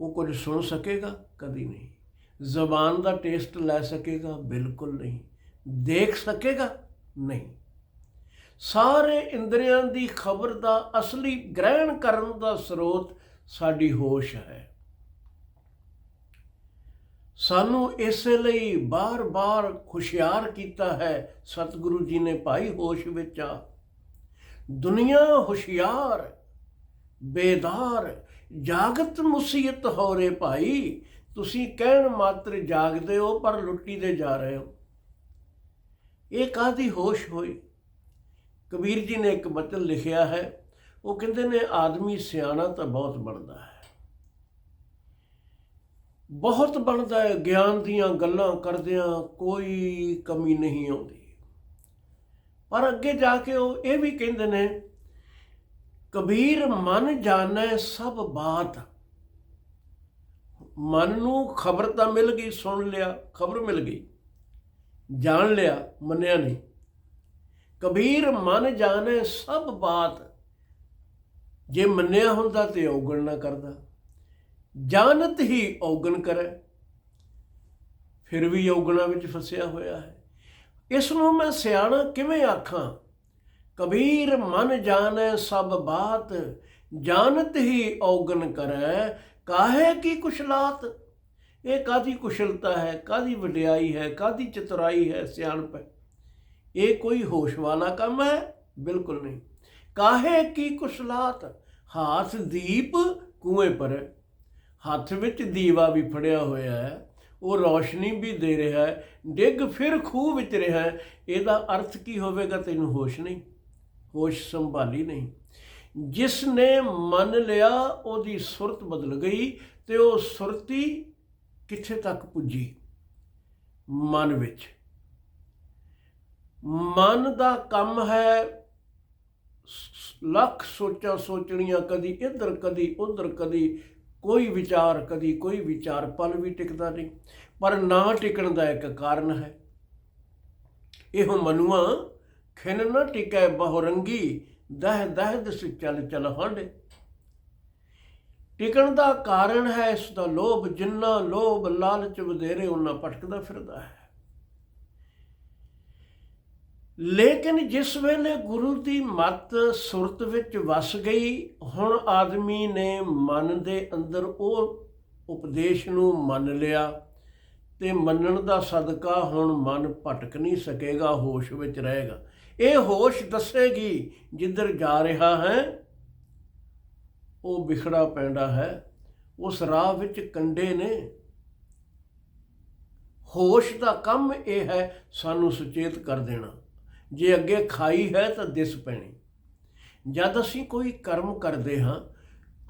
ਉਹ ਕੁਝ ਸੁਣ ਸਕੇਗਾ, ਕਦੀ ਨਹੀਂ। ਜ਼ਬਾਨ ਦਾ ਟੇਸਟ ਲੈ ਸਕੇਗਾ, ਬਿਲਕੁਲ ਨਹੀਂ। ਦੇਖ ਸਕੇਗਾ, ਨਹੀਂ। ਸਾਰੇ ਇੰਦਰੀਆਂ ਦੀ ਖਬਰ ਦਾ ਅਸਲੀ ਗ੍ਰਹਿਣ ਕਰਨ ਦਾ ਸਰੋਤ ਸਾਡੀ ਹੋਸ਼ ਹੈ। ਸਾਨੂੰ ਇਸੇ ਲਈ ਬਾਰ-ਬਾਰ ਖੁਸ਼ਿਆਰ ਕੀਤਾ ਹੈ ਸਤਿਗੁਰੂ ਜੀ ਨੇ ਭਾਈ ਹੋਸ਼ ਵਿੱਚ ਆ। ਦੁਨੀਆ ਹੁਸ਼ਿਆਰ, ਬੇਦਾਰ, ਜਾਗਤ ਮੁਸੀਬਤ ਹੋ ਰੇ ਭਾਈ। ਤੁਸੀਂ ਕਹਿਣ ਮਾਤਰ ਜਾਗਦੇ ਹੋ ਪਰ ਲੁੱਟੀ ਦੇ ਜਾ ਰਹੇ ਹੋ। ਇਹ ਕਾਦੀ ਹੋਸ਼ ਹੋਈ? ਕਬੀਰ ਜੀ ਨੇ ਇੱਕ ਬਚਨ ਲਿਖਿਆ ਹੈ। ਉਹ ਕਹਿੰਦੇ ਨੇ, ਆਦਮੀ ਸਿਆਣਾ ਤਾਂ ਬਹੁਤ ਬਣਦਾ ਹੈ। ਬਹੁਤ ਬਣਦਾ ਹੈ, ਗਿਆਨ ਦੀਆਂ ਗੱਲਾਂ ਕਰਦਿਆਂ ਕੋਈ ਕਮੀ ਨਹੀਂ ਆਉਂਦੀ। ਪਰ ਅੱਗੇ ਜਾ ਕੇ ਉਹ ਇਹ ਵੀ ਕਹਿੰਦੇ ਨੇ, ਕਬੀਰ ਮਨ ਜਾਣੈ ਸਭ ਬਾਤ। ਮਨ ਨੂੰ ਖਬਰ ਤਾਂ ਮਿਲ ਗਈ, ਸੁਣ ਲਿਆ, ਖਬਰ ਮਿਲ ਗਈ। ਜਾਣ ਲਿਆ, ਮੰਨਿਆ ਨਹੀਂ। ਕਬੀਰ ਮਨ ਜਾਣੈ ਸਭ ਬਾਤ। ਜੇ ਮੰਨਿਆ ਹੁੰਦਾ ਤੇ ਔਗਣ ਨਾ ਕਰਦਾ। ਜਾਣਤ ਹੀ ਔਗਣ ਕਰੇ। ਫਿਰ ਵੀ ਔਗਣਾ ਵਿੱਚ ਫਸਿਆ ਹੋਇਆ ਹੈ। ਇਸ ਨੂੰ ਮੈਂ ਸਿਆਣਾ ਕਿਵੇਂ ਆਖਾਂ? ਕਬੀਰ ਮਨ ਜਾਣੈ ਸਭ ਬਾਤ, ਜਾਣਤ ਹੀ ਔਗਣ ਕਰੈ। ਕਾਹੇ ਕੀ ਕੁਸ਼ਲਾਤ? ਇਹ ਕਾਦੀ ਕੁਸ਼ਲਤਾ ਹੈ ਕਾਦੀ ਵਡਿਆਈ ਹੈ ਕਾਦੀ ਚਤੁਰਾਈ ਹੈ ਸਿਆਣਪ? ਇਹ ਕੋਈ ਹੋਸ਼ ਵਾਲਾ ਕੰਮ ਹੈ? ਬਿਲਕੁਲ ਨਹੀਂ। ਕਾਹੇ ਕੀ ਕੁਸ਼ਲਾਤ? ਹਾਥ ਦੀਪ ਕੂਏ ਪਰ। ਹੱਥ ਵਿੱਚ ਦੀਵਾ ਵੀ ਫੜਿਆ ਹੋਇਆ ਹੈ, ਉਹ ਰੌਸ਼ਨੀ ਵੀ ਦੇ ਰਿਹਾ ਹੈ, ਡਿੱਗ ਫਿਰ ਖੂਹ ਵਿੱਚ ਰਿਹਾ ਹੈ। ਇਹਦਾ ਅਰਥ ਕੀ ਹੋਵੇਗਾ? ਤੈਨੂੰ ਹੋਸ਼ ਨਹੀਂ, ਹੋਸ਼ ਸੰਭਾਲੀ ਨਹੀਂ। ਜਿਸ ਨੇ ਮੰਨ ਲਿਆ, ਉਹਦੀ ਸੁਰਤ ਬਦਲ ਗਈ ਤੇ ਉਹ ਸੁਰਤੀ ਕਿੱਥੇ ਤੱਕ ਪੁੱਜੀ? ਮਨ ਵਿੱਚ। ਮਨ ਦਾ ਕੰਮ ਹੈ ਲੱਖ ਸੋਚਾਂ ਸੋਚਣੀਆਂ, ਕਦੀ ਇੱਧਰ, ਕਦੀ ਉੱਧਰ, ਕਦੀ ਕੋਈ ਵਿਚਾਰ ਕਦੀ ਕੋਈ ਵਿਚਾਰ ਪਲ ਵੀ ਟਿਕਦਾ ਨਹੀਂ, ਪਰ ਨਾ ਟਿਕਣ ਦਾ ਇੱਕ ਕਾਰਨ ਹੈ। ਇਹੋ ਮਨੁਆ, ਖਿਨ ਨਾ ਟਿਕੈ ਬਹੁਰੰਗੀ, ਦਹ ਦਹ ਦਿਸ ਚਲ ਚਲ ਹੰਡ। ਟਿਕਣ ਦਾ ਕਾਰਨ ਹੈ ਇਸ ਦਾ ਲੋਭ, ਜਿੰਨਾ ਲੋਭ ਲਾਲਚ ਵਧੇਰੇ ਉਹਨਾਂ ਭਟਕਦਾ ਫਿਰਦਾ ਹੈ। ਲੇਕਿਨ ਜਿਸ ਵੇਲੇ ਗੁਰੂ ਦੀ ਮਤ ਸੁਰਤ ਵਿੱਚ ਵਸ ਗਈ, ਹੁਣ ਆਦਮੀ ਨੇ ਮਨ ਦੇ ਅੰਦਰ ਉਹ ਉਪਦੇਸ਼ ਨੂੰ ਮੰਨ ਲਿਆ ਤੇ ਮੰਨਣ ਦਾ ਸਦਕਾ ਹੁਣ ਮਨ ਭਟਕ ਨਹੀਂ ਸਕੇਗਾ, ਹੋਸ਼ ਵਿੱਚ ਰਹੇਗਾ। ਇਹ ਹੋਸ਼ ਦੱਸੇਗੀ, ਜਿੱਧਰ ਜਾ ਰਿਹਾ ਹੈ, ਉਹ ਵਿਖੜਾ ਪੈਂਦਾ ਹੈ, ਉਸ ਰਾਹ ਵਿੱਚ ਕੰਡੇ ਨੇ। ਹੋਸ਼ ਦਾ ਕੰਮ ਇਹ ਹੈ, ਸਾਨੂੰ ਸੁਚੇਤ ਕਰ ਦੇਣਾ। ਜੇ ਅੱਗੇ ਖਾਈ ਹੈ ਤਾਂ ਦਿਸ ਪੈਣੀ। ਜਦ ਅਸੀਂ ਕੋਈ ਕਰਮ ਕਰਦੇ ਹਾਂ,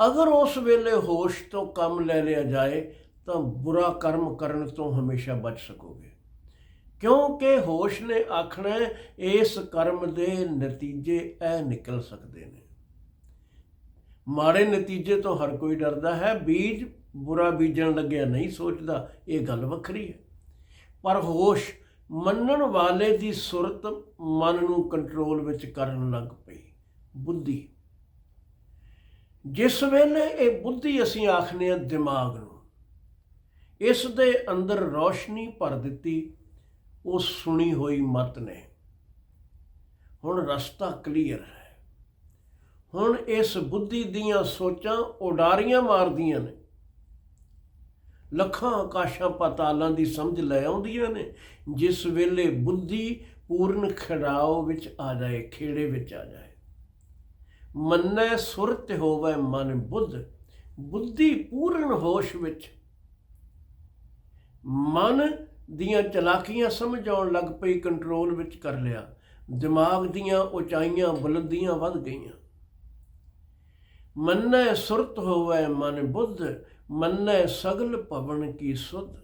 ਅਗਰ ਉਸ ਵੇਲੇ ਹੋਸ਼ ਤੋਂ ਕੰਮ ਲੈ ਲਿਆ ਜਾਏ, ਤਾਂ ਬੁਰਾ ਕਰਮ ਕਰਨ ਤੋਂ ਹਮੇਸ਼ਾ ਬਚ ਸਕੋਗੇ। ਕਿਉਂਕਿ ਹੋਸ਼ ਨੇ ਆਖਣਾ ਇਸ ਕਰਮ ਦੇ ਨਤੀਜੇ ਇਹ ਨਿਕਲ ਸਕਦੇ ਨੇ। ਮਾੜੇ ਨਤੀਜੇ ਤੋਂ ਹਰ ਕੋਈ ਡਰਦਾ ਹੈ, ਬੀਜ ਬੁਰਾ ਬੀਜਣ ਲੱਗਿਆ ਨਹੀਂ ਸੋਚਦਾ, ਇਹ ਗੱਲ ਵੱਖਰੀ ਹੈ। ਪਰ ਹੋਸ਼ ਮੰਨਣ ਵਾਲੇ ਦੀ ਸੁਰਤ ਮਨ ਨੂੰ ਕੰਟਰੋਲ ਵਿੱਚ ਕਰਨ ਲੱਗ ਪਈ। ਬੁੱਧੀ। ਜਿਸ ਵੇਲੇ ਇਹ ਬੁੱਧੀ ਅਸੀਂ ਆਖਨੇ ਆ ਦਿਮਾਗ ਨੂੰ, ਇਸ ਦੇ ਅੰਦਰ ਰੋਸ਼ਨੀ ਭਰ ਦਿੱਤੀ, ਉਹ ਸੁਣੀ ਹੋਈ ਮਤ ਨੇ। ਹੁਣ ਰਸਤਾ ਕਲੀਅਰ ਹੈ। ਹੁਣ ਇਸ ਬੁੱਧੀ ਦੀਆਂ ਸੋਚਾਂ ਉਡਾਰੀਆਂ ਮਾਰਦੀਆਂ ਨੇ। ਲੱਖਾਂ ਆਕਾਸ਼ਾਂ ਪਾਤਾਲਾਂ ਦੀ ਸਮਝ ਲੈ ਆਉਂਦੀਆਂ ਨੇ। ਜਿਸ ਵੇਲੇ ਬੁੱਧੀ ਪੂਰਨ ਖੜਾਓ ਵਿੱਚ ਆ ਜਾਏ, ਖੇੜੇ ਵਿੱਚ ਆ ਜਾਏ। ਮੰਨੈ ਸੁਰਤ ਹੋਵੇ ਮਨ ਬੁੱਧ, ਬੁੱਧੀ ਪੂਰਨ ਹੋਸ਼ ਵਿੱਚ। ਮਨ ਦੀਆਂ ਚਲਾਕੀਆਂ ਸਮਝ ਆਉਣ ਲੱਗ ਪਈ, ਕੰਟਰੋਲ ਵਿੱਚ ਕਰ ਲਿਆ। ਦਿਮਾਗ ਦੀਆਂ ਉਚਾਈਆਂ ਬੁਲੰਦੀਆਂ ਵੱਧ ਗਈਆਂ। ਮੰਨੈ ਸੁਰਤ ਹੋਵੇ ਮਨ ਬੁੱਧ ਮੰਨੈ ਸਗਲ ਭਵਨ ਕੀ ਸੁਧ।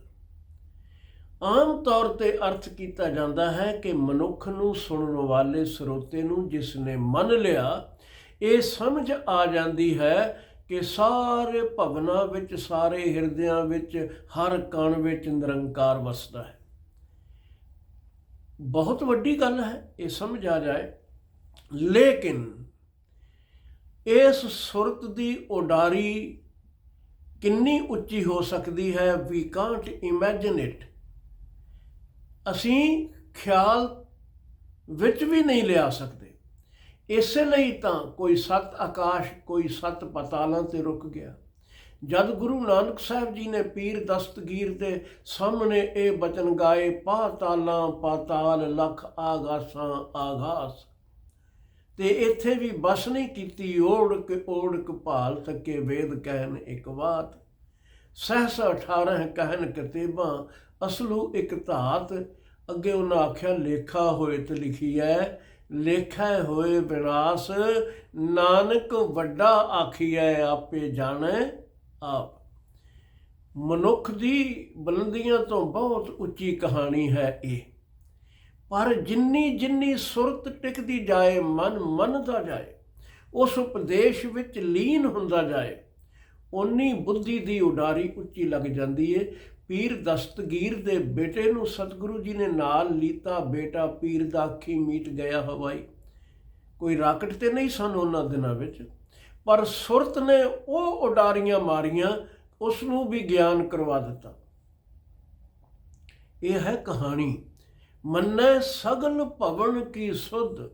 ਆਮ ਤੌਰ ਤੇ ਅਰਥ ਕੀਤਾ ਜਾਂਦਾ ਹੈ ਕਿ ਮਨੁੱਖ ਨੂੰ ਸੁਣਨ ਵਾਲੇ ਸਰੋਤੇ ਨੂੰ ਜਿਸ ਨੇ ਮੰਨ ਲਿਆ, ਇਹ ਸਮਝ ਆ ਜਾਂਦੀ ਹੈ ਕਿ ਸਾਰੇ ਭਵਨਾਂ ਵਿੱਚ, ਸਾਰੇ ਹਿਰਦਿਆਂ ਵਿੱਚ, ਹਰ ਕਣ ਵਿੱਚ ਨਿਰੰਕਾਰ ਵਸਦਾ ਹੈ। ਬਹੁਤ ਵੱਡੀ ਗੱਲ ਹੈ, ਇਹ ਸਮਝ ਆ ਜਾਏ। ਲੇਕਿਨ ਇਸ ਸੁਰਤ ਦੀ ਉਡਾਰੀ ਕਿੰਨੀ ਉੱਚੀ ਹੋ ਸਕਦੀ ਹੈ? ਵੀ ਕਾਂਟ ਇਮੇਜਿਨ ਇਟ ਅਸੀਂ ਖਿਆਲ ਵਿੱਚ ਵੀ ਨਹੀਂ ਲਿਆ ਸਕਦੇ। ਇਸੇ ਲਈ ਤਾਂ ਕੋਈ ਸੱਤ ਆਕਾਸ਼, ਕੋਈ ਸੱਤ ਪਤਾਲਾਂ ਤੇ ਰੁਕ ਗਿਆ। ਜਦ ਗੁਰੂ ਨਾਨਕ ਸਾਹਿਬ ਜੀ ਨੇ ਪੀਰ ਦਸਤਗੀਰ ਦੇ ਸਾਹਮਣੇ ਇਹ ਬਚਨ ਗਾਏ, ਪਾਤਾਲਾਂ, ਪਾਤਾਲ, ਲਖ ਆਗਾਸਾਂ, ਆਗਾਸ। ਤੇ ਇੱਥੇ ਵੀ ਬਸ ਨਹੀਂ ਕੀਤੀ, ਓੜਕ ਓੜਕ ਭਾਲ ਸਕੇ ਵੇਦ ਕਹਿਨ ਇੱਕ ਬਾਤ। ਸਹਸ 18 ਕਹਿਨ ਕਤੇਬਾਂ, ਅਸਲੂ ਇੱਕ ਧਾਤ। ਅੱਗੇ ਉਹਨਾਂ ਆਖਿਆ, ਲੇਖਾ ਹੋਏ ਤੇ ਲਿਖੀ ਹੈ ਲੇਖਾ ਹੋਏ ਵਿਨਾਸ਼। ਨਾਨਕ ਵੱਡਾ ਆਖੀਐ, ਆਪੇ ਜਾਣੈ ਆਪ। ਮਨੁੱਖ ਦੀ ਬੁਲੰਦੀਆਂ ਤੋਂ ਬਹੁਤ ਉੱਚੀ ਕਹਾਣੀ ਹੈ ਇਹ। ਪਰ ਜਿੰਨੀ ਜਿੰਨੀ ਸੁਰਤ ਟਿਕਦੀ ਜਾਏ, ਮਨ ਮੰਨਦਾ ਜਾਏ, ਉਸ ਉਪਦੇਸ਼ ਵਿੱਚ ਲੀਨ ਹੁੰਦਾ ਜਾਏ ਉਨੀ ਬੁੱਧੀ ਦੀ ਉਡਾਰੀ ਉੱਚੀ ਲੱਗ ਜਾਂਦੀ ਏ। ਪੀਰ ਦਸਤਗੀਰ ਦੇ ਬੇਟੇ ਨੂੰ ਸਤਿਗੁਰੂ ਜੀ ਨੇ ਨਾਲ ਲੀਤਾ, ਬੇਟਾ ਪੀਰ ਦਾ ਅੱਖੀ ਮੀਟ ਗਿਆ ਹਵਾਈ। ਕੋਈ ਰਾਕਟ ਤੇ ਨਹੀਂ ਸਨ ਉਹਨਾਂ ਦਿਨਾਂ ਵਿੱਚ, ਪਰ ਸੁਰਤ ਨੇ ਉਹ ਉਡਾਰੀਆਂ ਮਾਰੀਆਂ ਉਸ ਨੂੰ ਵੀ ਗਿਆਨ ਕਰਵਾ ਦਿੱਤਾ। ਇਹ ਹੈ ਕਹਾਣੀ। ਮੰਨੈ ਸਗਲ ਭਵਨ ਕੀ ਸੁਧ।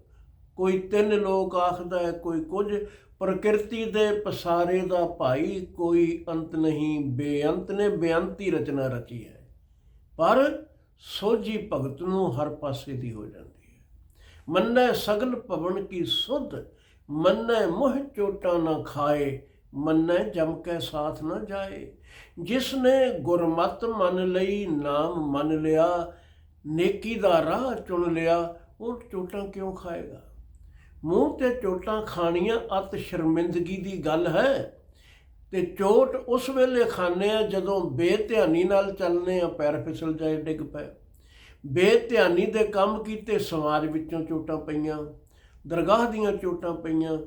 ਕੋਈ ਤਿੰਨ ਲੋਕ ਆਖਦਾ ਹੈ, ਕੋਈ ਕੁਝ। ਪ੍ਰਕਿਰਤੀ ਦੇ ਪਸਾਰੇ ਦਾ ਭਾਈ, ਕੋਈ ਅੰਤ ਨਹੀਂ, ਬੇਅੰਤ ਨੇ ਬੇਅੰਤੀ ਰਚਨਾ ਰਚੀ ਹੈ। ਪਰ ਸੋਝੀ ਭਗਤ ਨੂੰ ਹਰ ਪਾਸੇ ਦੀ ਹੋ ਜਾਂਦੀ ਹੈ। ਮੰਨੈ ਸਗਲ ਭਵਨ ਕੀ ਸੁਧ। ਮੰਨੈ ਮੋਹ ਚੋਟਾਂ ਨਾ ਖਾਏ। ਮੰਨੈ ਜਮ ਕੇ ਸਾਥ ਨਾ ਜਾਏ। ਜਿਸ ਨੇ ਗੁਰਮਤ ਮੰਨ ਲਈ, ਨਾਮ ਮੰਨ ਲਿਆ। ਨੇਕੀ ਦਾ ਰਾਹ ਚੁਣ ਲਿਆ, ਉਹ ਚੋਟਾਂ ਕਿਉਂ ਖਾਏਗਾ? ਮੂੰਹ ਤੇ ਚੋਟਾਂ ਖਾਣੀਆਂ ਅਤ ਸ਼ਰਮਿੰਦਗੀ ਦੀ ਗੱਲ ਹੈ ਤੇ ਚੋਟ ਉਸ ਵੇਲੇ ਖਾਣੇ ਆ ਜਦੋਂ ਬੇਧਿਆਨੀ ਨਾਲ ਚੱਲਨੇ ਆ, ਪੈਰ ਫਿਸਲ ਜਾਏ, ਡਿੱਗ ਪਏ। ਬੇਧਿਆਨੀ ਦੇ ਕੰਮ ਕੀਤੇ ਸਮਾਜ ਵਿੱਚੋਂ ਚੋਟਾਂ ਪਈਆਂ, ਦਰਗਾਹ ਦੀਆਂ ਚੋਟਾਂ ਪਈਆਂ।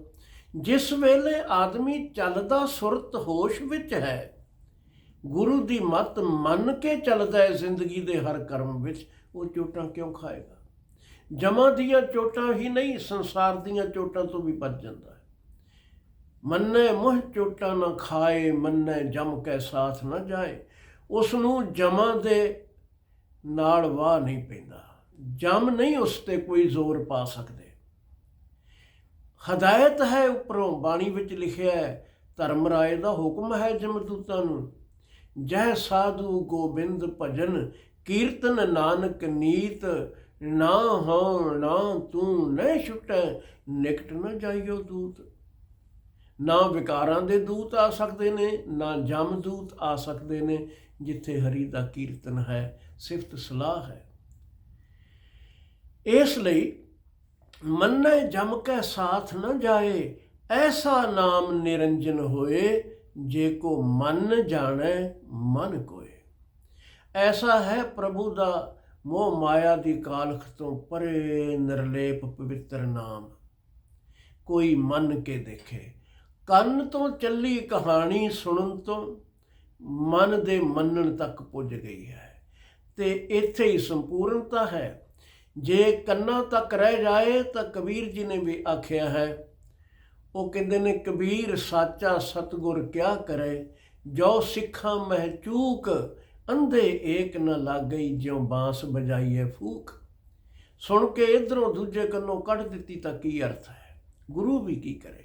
ਜਿਸ ਵੇਲੇ ਆਦਮੀ ਚੱਲਦਾ ਸੁਰਤ ਹੋਸ਼ ਵਿੱਚ ਹੈ, ਗੁਰੂ ਦੀ ਮੱਤ ਮੰਨ ਕੇ ਚੱਲਦਾ ਹੈ ਜ਼ਿੰਦਗੀ ਦੇ ਹਰ ਕਰਮ ਵਿੱਚ। ਉਹ ਚੋਟਾਂ ਕਿਉਂ ਖਾਏਗਾ? ਜਮਾਂ ਦੀਆਂ ਚੋਟਾਂ ਹੀ ਨਹੀਂ, ਸੰਸਾਰ ਦੀਆਂ ਚੋਟਾਂ ਤੋਂ ਵੀ ਬਚ ਜਾਂਦਾ ਹੈ। ਮੰਨੇ ਮੋਹ ਚੋਟਾਂ ਨਾ ਖਾਏ, ਮੰਨੇ ਜਮ ਕੇ ਸਾਥ ਨਾ ਜਾਏ। ਉਸ ਨੂੰ ਜਮਾਂ ਦੇ ਨਾਲ ਵਾਹ ਨਹੀਂ ਪੈਂਦਾ। ਜਮ ਨਹੀਂ ਉਸ ਤੇ ਕੋਈ ਜ਼ੋਰ ਪਾ ਸਕਦੇ। ਹਦਾਇਤ ਹੈ ਉੱਪਰੋਂ, ਬਾਣੀ ਵਿੱਚ ਲਿਖਿਆ ਹੈ, ਧਰਮ ਰਾਏ ਦਾ ਹੁਕਮ ਹੈ ਜਮਦੂਤਾਂ ਨੂੰ। ਜੈ ਸਾਧੂ ਗੋਬਿੰਦ ਭਜਨ ਕੀਰਤਨ ਨਾਨਕ ਨੀਤ, ਨਾ ਹੋ ਨਾ ਤੂੰ ਨਹਿ ਛੁਟੈ, ਨਿਕਟ ਨਾ ਜਾਈਓ ਦੂਤ। ਨਾ ਵਿਕਾਰਾਂ ਦੇ ਦੂਤ ਆ ਸਕਦੇ ਨੇ, ਨਾ ਜਮ ਦੂਤ ਆ ਸਕਦੇ ਨੇ, ਜਿੱਥੇ ਹਰੀ ਦਾ ਕੀਰਤਨ ਹੈ, ਸਿਫਤ ਸਲਾਹ ਹੈ। ਇਸ ਲਈ ਮੰਨੈ ਜਮ ਕੈ ਸਾਥ ਨਾ ਜਾਏ, ਐਸਾ ਨਾਮ ਨਿਰੰਜਨ ਹੋਏ, ਜੇ ਕੋ ਮਨ ਜਾਣੈ, ਮਨ ਕੋਏ। ਐਸਾ ਹੈ ਪ੍ਰਭੂ ਦਾ ਮੋਹ ਮਾਇਆ ਦੀ ਕਾਲਖ ਤੋਂ ਪਰੇ ਨਿਰਲੇਪ ਪਵਿੱਤਰ ਨਾਮ। ਕੋਈ ਮੰਨ ਕੇ ਦੇਖੇ, ਕੰਨ ਤੋਂ ਚੱਲੀ ਕਹਾਣੀ ਸੁਣਨ ਤੋਂ ਮਨ ਦੇ ਮੰਨਣ ਤੱਕ ਪੁੱਜ ਗਈ ਹੈ। ਤੇ ਇੱਥੇ ਹੀ ਸੰਪੂਰਨਤਾ ਹੈ। ਜੇ ਕੰਨਾਂ ਤੱਕ ਰਹਿ ਜਾਏ ਤਾਂ ਕਬੀਰ ਜੀ ਨੇ ਵੀ ਆਖਿਆ ਹੈ, ਉਹ ਕਹਿੰਦੇ ਨੇ, ਕਬੀਰ, ਸਾਚਾ ਸਤਗੁਰ ਕਿਆ ਕਰੇ? ਜੋ ਸਿੱਖਾਂ ਮਹਿਚੂਕ ਅੰਧੇ ਏਕ ਨ ਲਾਗਈ ਜਿਉ ਬਾਂਸ ਬਜਾਈਏ ਫੂਕ। ਸੁਣ ਕੇ ਇਧਰੋਂ ਦੂਜੇ ਕੰਨੋਂ ਕੱਢ ਦਿੱਤੀ ਤਾਂ ਕੀ ਅਰਥ ਹੈ? ਗੁਰੂ ਵੀ ਕੀ ਕਰੇ?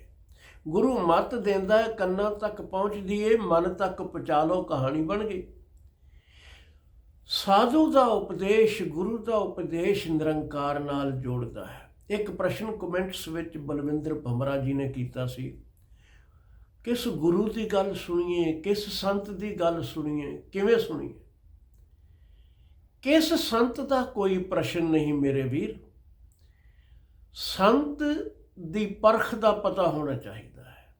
ਗੁਰੂ ਮਤ ਦਿੰਦਾ ਹੈ, ਕੰਨਾਂ ਤੱਕ ਪਹੁੰਚਦੀ ਏ ਮਨ ਤੱਕ ਪਹੁੰਚਾ ਲਓ, ਕਹਾਣੀ ਬਣ ਗਈ। ਸਾਧੂ ਦਾ ਉਪਦੇਸ਼ ਗੁਰੂ ਦਾ ਉਪਦੇਸ਼ ਨਿਰੰਕਾਰ ਨਾਲ ਜੋੜਦਾ ਹੈ। ਇੱਕ ਪ੍ਰਸ਼ਨ ਕਮੈਂਟਸ ਵਿੱਚ ਬਲਵਿੰਦਰ ਭਮਰਾ ਜੀ ਨੇ ਕੀਤਾ ਸੀ ਕਿਸ ਗੁਰੂ ਦੀ ਗੱਲ ਸੁਣੀਏ, ਕਿਸ ਸੰਤ ਦੀ ਗੱਲ ਸੁਣੀਏ, ਕਿਵੇਂ ਸੁਣੀਏ? ਕਿਸ ਸੰਤ ਦਾ ਕੋਈ ਪ੍ਰਸ਼ਨ ਨਹੀਂ ਮੇਰੇ ਵੀਰ? ਸੰਤ ਦੀ ਪਰਖ ਦਾ ਪਤਾ ਹੋਣਾ ਚਾਹੀਦਾ ਹੈ।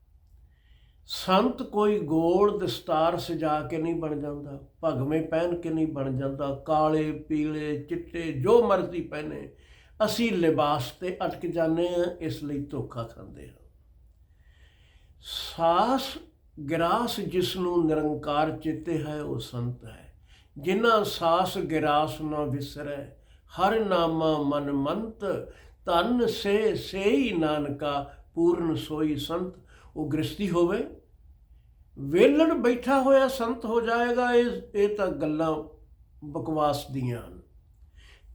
ਸੰਤ ਕੋਈ ਗੋਲ ਦਸਤਾਰ ਸਜਾ ਕੇ ਨਹੀਂ ਬਣ ਜਾਂਦਾ, ਭਗਵੇਂ ਪਹਿਨ ਕੇ ਨਹੀਂ ਬਣ ਜਾਂਦਾ, ਕਾਲੇ, ਪੀਲੇ, ਚਿੱਟੇ, ਜੋ ਮਰਜ਼ੀ ਪਹਿਨੇ, ਅਸੀਂ ਲਿਬਾਸ ਤੇ ਅਟਕ ਜਾਂਦੇ ਹਾਂ, ਇਸ ਲਈ ਧੋਖਾ ਖਾਂਦੇ ਹਾਂ। ਸਾਸ ਗਿਰਾਸ ਜਿਸ ਨੂੰ ਨਿਰੰਕਾਰ ਚੇਤੇ ਹੈ, ਉਹ ਸੰਤ ਹੈ। ਜਿਨ੍ਹਾਂ ਸਾਸ ਗਿਰਾਸ ਨਾ ਵਿਸਰੈ, ਹਰ ਨਾਮਾ ਮਨ ਮੰਤ ਤਨ ਸੇ ਸੇਈ ਨਾਨਕਾ ਪੂਰਨ ਸੋਈ ਸੰਤ। ਉਹ ਗ੍ਰਸਤੀ ਹੋਵੇ, ਵੇਲਣ ਬੈਠਾ ਹੋਇਆ ਸੰਤ ਹੋ ਜਾਏਗਾ, ਇਹ ਇਹ ਤਾਂ ਗੱਲਾਂ ਬਕਵਾਸ ਦੀਆਂ ਹਨ।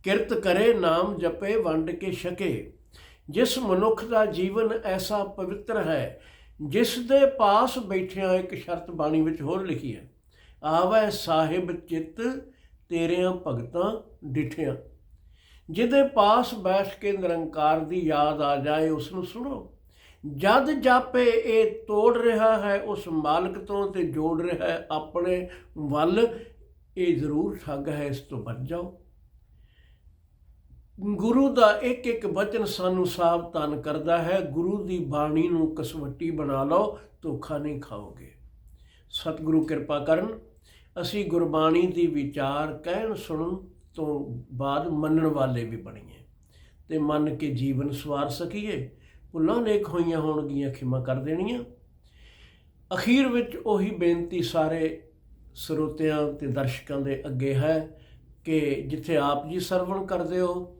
ਕਿਰਤ ਕਰੇ, ਨਾਮ ਜਪੇ, ਵੰਡ ਕੇ ਛਕੇ। ਜਿਸ ਮਨੁੱਖ ਦਾ ਜੀਵਨ ਐਸਾ ਪਵਿੱਤਰ ਹੈ ਜਿਸ ਦੇ ਪਾਸ ਬੈਠਿਆਂ ਇੱਕ ਸ਼ਰਤ ਬਾਣੀ ਵਿੱਚ ਹੋਰ ਲਿਖੀ ਹੈ, ਆਵੈ ਸਾਹਿਬ ਚਿੱਤ ਤੇਰਿਆਂ ਭਗਤਾਂ ਡਿਠਿਆਂ। ਜਿਹਦੇ ਪਾਸ ਬੈਠ ਕੇ ਨਿਰੰਕਾਰ ਦੀ ਯਾਦ ਆ ਜਾਏ ਉਸ ਨੂੰ ਸੁਣੋ। ਜਦ ਜਾਪੇ ਇਹ ਤੋੜ ਰਿਹਾ ਹੈ, ਉਸ ਮਾਲਕ ਤੋਂ ਤੇ ਜੋੜ ਰਿਹਾ ਹੈ, ਆਪਣੇ ਵੱਲ ਇਹ ਜ਼ਰੂਰ ਠੱਗ ਹੈ, ਇਸ ਤੋਂ ਬਚ ਜਾਓ। ਗੁਰੂ ਦਾ ਇੱਕ ਇੱਕ ਵਚਨ ਸਾਨੂੰ ਸਾਵਧਾਨ ਕਰਦਾ ਹੈ। ਗੁਰੂ ਦੀ ਬਾਣੀ ਨੂੰ ਕਸਵੱਟੀ ਬਣਾ ਲਓ, ਧੋਖਾ ਨਹੀਂ ਖਾਓਗੇ। ਸਤਿਗੁਰੂ ਕਿਰਪਾ ਕਰਨ, ਅਸੀਂ ਗੁਰਬਾਣੀ ਦੀ ਵਿਚਾਰ ਕਹਿਣ ਸੁਣਨ ਤੋਂ ਬਾਅਦ ਮੰਨਣ ਵਾਲੇ ਵੀ ਬਣੀਏ ਤੇ ਮੰਨ ਕੇ ਜੀਵਨ ਸਵਾਰ ਸਕੀਏ। ਭੁੱਲਾਂ ਨੇਕ ਹੋਈਆਂ ਹੋਣਗੀਆਂ, ਖਿਮਾ ਕਰ ਦੇਣੀਆਂ। ਅਖੀਰ ਵਿੱਚ ਉਹੀ ਬੇਨਤੀ ਸਾਰੇ ਸਰੋਤਿਆਂ ਤੇ ਦਰਸ਼ਕਾਂ ਦੇ ਅੱਗੇ ਹੈ ਕਿ ਜਿੱਥੇ ਆਪ ਜੀ ਸਰਵਣ ਕਰਦੇ ਹੋ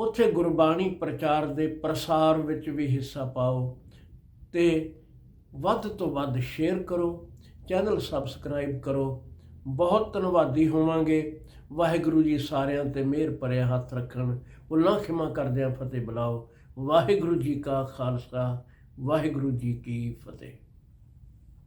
ਉੱਥੇ ਗੁਰਬਾਣੀ ਪ੍ਰਚਾਰ ਦੇ ਪ੍ਰਸਾਰ ਵਿੱਚ ਵੀ ਹਿੱਸਾ ਪਾਓ ਤੇ ਵੱਧ ਤੋਂ ਵੱਧ ਸ਼ੇਅਰ ਕਰੋ, ਚੈਨਲ ਸਬਸਕ੍ਰਾਈਬ ਕਰੋ। ਬਹੁਤ ਧੰਨਵਾਦੀ ਹੋਵਾਂਗੇ। ਵਾਹਿਗੁਰੂ ਜੀ ਸਾਰਿਆਂ ਤੇ ਮਿਹਰ ਭਰਿਆ ਹੱਥ ਰੱਖਣ। ਭੁੱਲਾਂ ਖਿਮਾ ਕਰਦਿਆਂ ਫਤਿਹ ਬੁਲਾਓ। ਵਾਹਿਗੁਰੂ ਜੀ ਕਾ ਖਾਲਸਾ, ਵਾਹਿਗੁਰੂ ਜੀ ਕੀ ਫਤਿਹ।